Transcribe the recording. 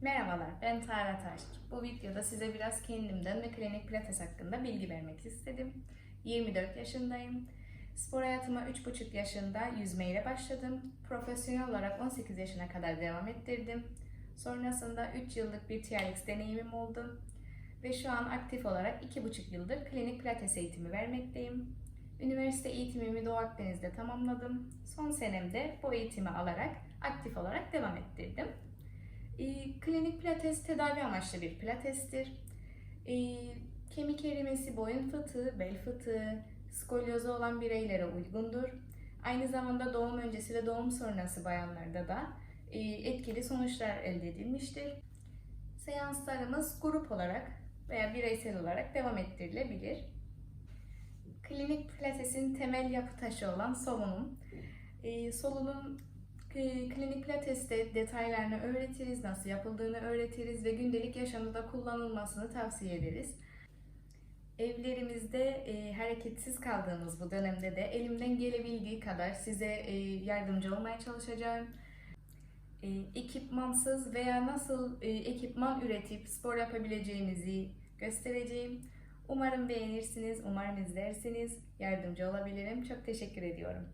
Merhabalar, ben Tara Taş. Bu videoda size biraz kendimden ve klinik pilates hakkında bilgi vermek istedim. 24 yaşındayım. Spor hayatıma 3,5 yaşında yüzmeyle başladım. Profesyonel olarak 18 yaşına kadar devam ettirdim. Sonrasında 3 yıllık bir TRX deneyimim oldu. Ve şu an aktif olarak 2,5 yıldır klinik pilates eğitimi vermekteyim. Üniversite eğitimimi Doğu Akdeniz'de tamamladım. Son senemde bu eğitimi alarak aktif olarak devam ettirdim. E, klinik pilates tedavi amaçlı bir pilatestir. E, kemik erimesi, boyun fıtığı, bel fıtığı, skolyozu olan bireylere uygundur. Aynı zamanda doğum öncesi ve doğum sonrası bayanlarda da e, etkili sonuçlar elde edilmiştir. Seanslarımız grup olarak veya bireysel olarak devam ettirilebilir. Klinik pilatesin temel yapı taşı olan solunum. E, solunum klinik pilateste detaylarını öğretiriz, nasıl yapıldığını öğretiriz ve gündelik yaşamda kullanılmasını tavsiye ederiz. Evlerimizde e, hareketsiz kaldığımız bu dönemde de elimden gelebildiği kadar size e, yardımcı olmaya çalışacağım. E, ekipmansız veya nasıl e, ekipman üretip spor yapabileceğinizi göstereceğim. Umarım beğenirsiniz, umarım izlersiniz, yardımcı olabilirim. Çok teşekkür ediyorum.